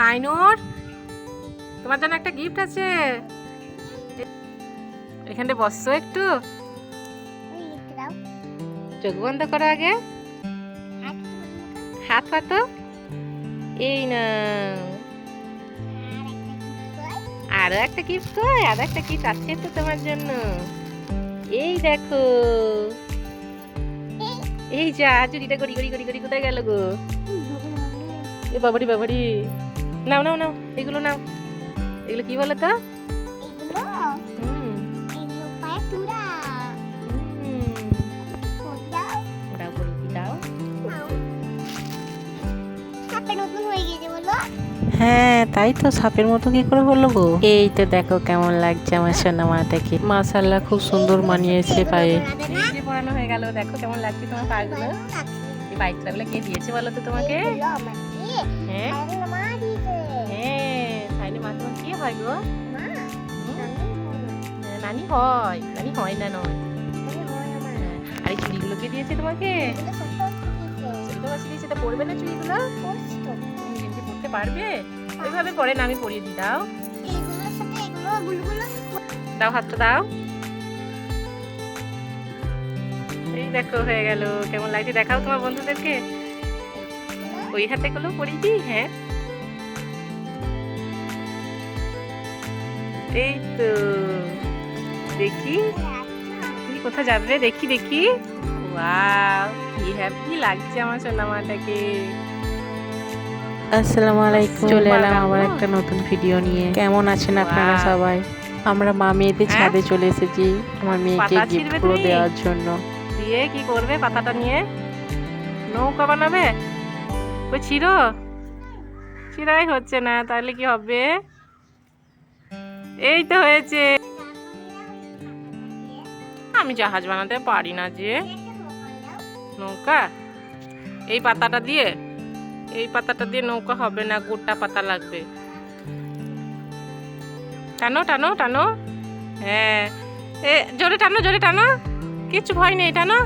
সাইনুর তোমার জন্য একটা গিফট আছে। এখানে বসছো একটু। চোখ বন্ধ করো আগে। হাত পাতো। এই না আরও একটা গিফট কই? আরও একটা গিফট আছে তো তোমার জন্য। এই দেখো। এই। যা চুরিটা গড়ি গড়ি গড়ি গড়ি কোথায় গেল গো? এ বাবারি বাবারি। নাও নাও নাও এগুলো নাও। এগুলো কি বলো তো? দাও? হ্যাঁ। তাই তো সাপের মতো কি করে হলো গো? এই তো দেখো কেমন লাগছে আমার সোনা মাটাকে। মাশাল্লাহ খুব সুন্দর মানিয়েছে পায়ে। পড়ানো হয়ে গেল দেখো কেমন লাগছে তোমার পাগুলো। এই বাইকগুলো কে দিয়েছে বলো তো তোমাকে? হ্যাঁ। হ্যাঁ হয় গো হ্যাঁ, নানি হয়। নানি হয় না নয় হ্যাঁ, আর এই চুড়িগুলো কে দিয়েছে তোমাকে। চুড়িগুলো বাসি দিয়েছে তা পরবে না চুড়িগুলো যেমনি পড়তে পারবে ওইভাবে পরে না আমি পরিয়ে দিই দাও। দাও হাতটা দাও। এই দেখো হয়ে গেল। কেমন লাগছে দেখাও তোমার বন্ধুদেরকে? ওই হাতে গুলো পরিয়ে দিই হ্যাঁ? এই তো দেখি। তুমি কোথায় যাবে? দেখি দেখি। ওয়াও কি হ্যাপি লাগছে আমার সোনামাটাকে আসসালামু আলাইকুম। চলে এলাম? আবার একটা নতুন ভিডিও নিয়ে। কেমন আছেন আপনারা সবাই? আমরা মা মেয়েদের হ্যাঁ? ছাদে চলে এসেছি আমার মেয়েকে পাতা গিফট ছিঁড়বে গুলো তুমি? দেওয়ার জন্য। দিয়ে কি করবে পাতাটা নিয়ে? নৌকা বানাবে? ওই ছিড়ো? ছিড়াই হচ্ছে না তাহলে কি হবে? এই তো হয়েছে। আমি জাহাজ বানাতে পারি না যে। নৌকা? এই পাতাটা দিয়ে? এই পাতাটা দিয়ে নৌকা হবে না, গোটা পাতা লাগবে। টানো টানো টানো। হ্যাঁ। এ, জোরে টানো জোরে টানো। কিচ্ছু ভয় নেই, টানো।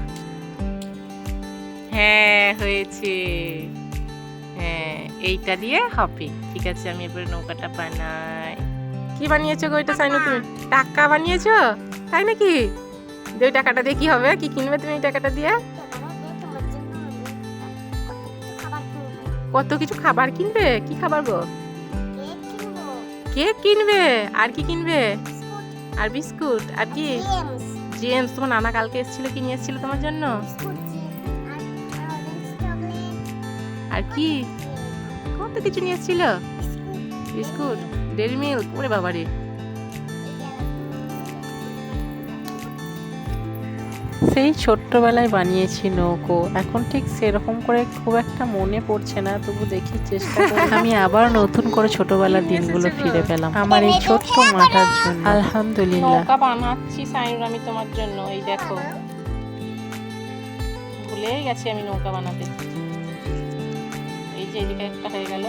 হ্যাঁ হয়েছে। হ্যাঁ এইটা দিয়ে হবে। ঠিক আছে, আমি এবারে নৌকাটা বানাই। কি বানিয়েছো গো এটা সাইনু তুমি? টাকা বানিয়েছো? তাই নাকি? ওই টাকাটা দিয়ে কি হবে? কি কিনবে তুমি এই টাকাটা দিয়ে? কত কিছু খাবার কিনবে? কি খাবার গো? কেক কিনবে? আর কি কিনবে? আর বিস্কুট? আর কি? জেমস। তোমার নানা কালকে এসেছিল কি নিয়ে এসেছিল তোমার জন্য? আর কি? কত কিছু নিয়ে এসেছিল? বিস্কুট ডেরি মিল্ক ওরে বাবারে। সেই ছোট্টবেলায় বানিয়েছি নৌকো এখন ঠিক সেরকম করে খুব একটা মনে পড়ছে না তবু দেখি চেষ্টা করে। আমি আবার নতুন করে ছোটবেলার দিনগুলো ফিরে পেলাম। আমার এই ছোট্ট মাটার জন্য। আলহামদুলিল্লাহ। নৌকা বানাচ্ছি সাইনুর আমি তোমার জন্য এই দেখো। ভুলেই গেছি আমি নৌকা বানাতে। এই যে এদিকে একটা হয়ে গেল।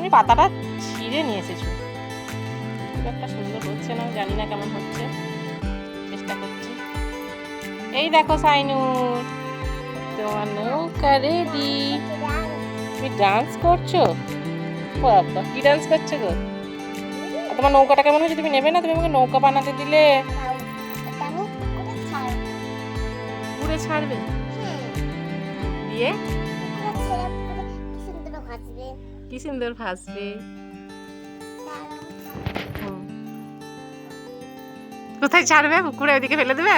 তুমি পাতাটা ছিঁড়ে নিয়ে এসেছ। খুব একটা সুন্দর হচ্ছে না জানি না কেমন হচ্ছে। চেষ্টা করছি। এই দেখো সাইনুর তোমার নৌকা রেডি তুমি ডান্স করছ? বাবা কি ডান্স করছ গো? তোমার নৌকাটা কেমন হয়েছে তুমি নেবে না? তুমি আমাকে নৌকা বানাতে দিলে। পুরে ছাড়বে? দিয়ে? কি সুন্দর ভাসবে। কোথায় ছাড়বে? পুকুরে ওইদিকে ফেলে দেবে?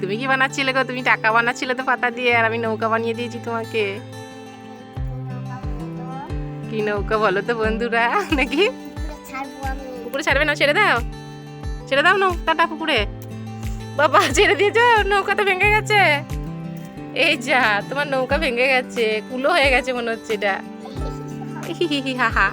তুমি কি বানাচ্ছিলে গো? তুমি টাকা বানাচ্ছিলে তো পাতা দিয়ে আর আমি নৌকা বানিয়ে দিয়েছি তোমাকে। কি নৌকা বলো তো বন্ধুরা নাকি? পুকুরে ছাড়বে না? ছেড়ে দাও। ছেড়ে দাও নৌকাটা পুকুরে। বাবা, ছেড়ে দিয়ে দিয়েছ নৌকা তো ভেঙে গেছে। এই যা, তোমার নৌকা ভেঙে গেছে, কুলো হয়ে গেছে মনে হচ্ছে এটা। হি, হা হা।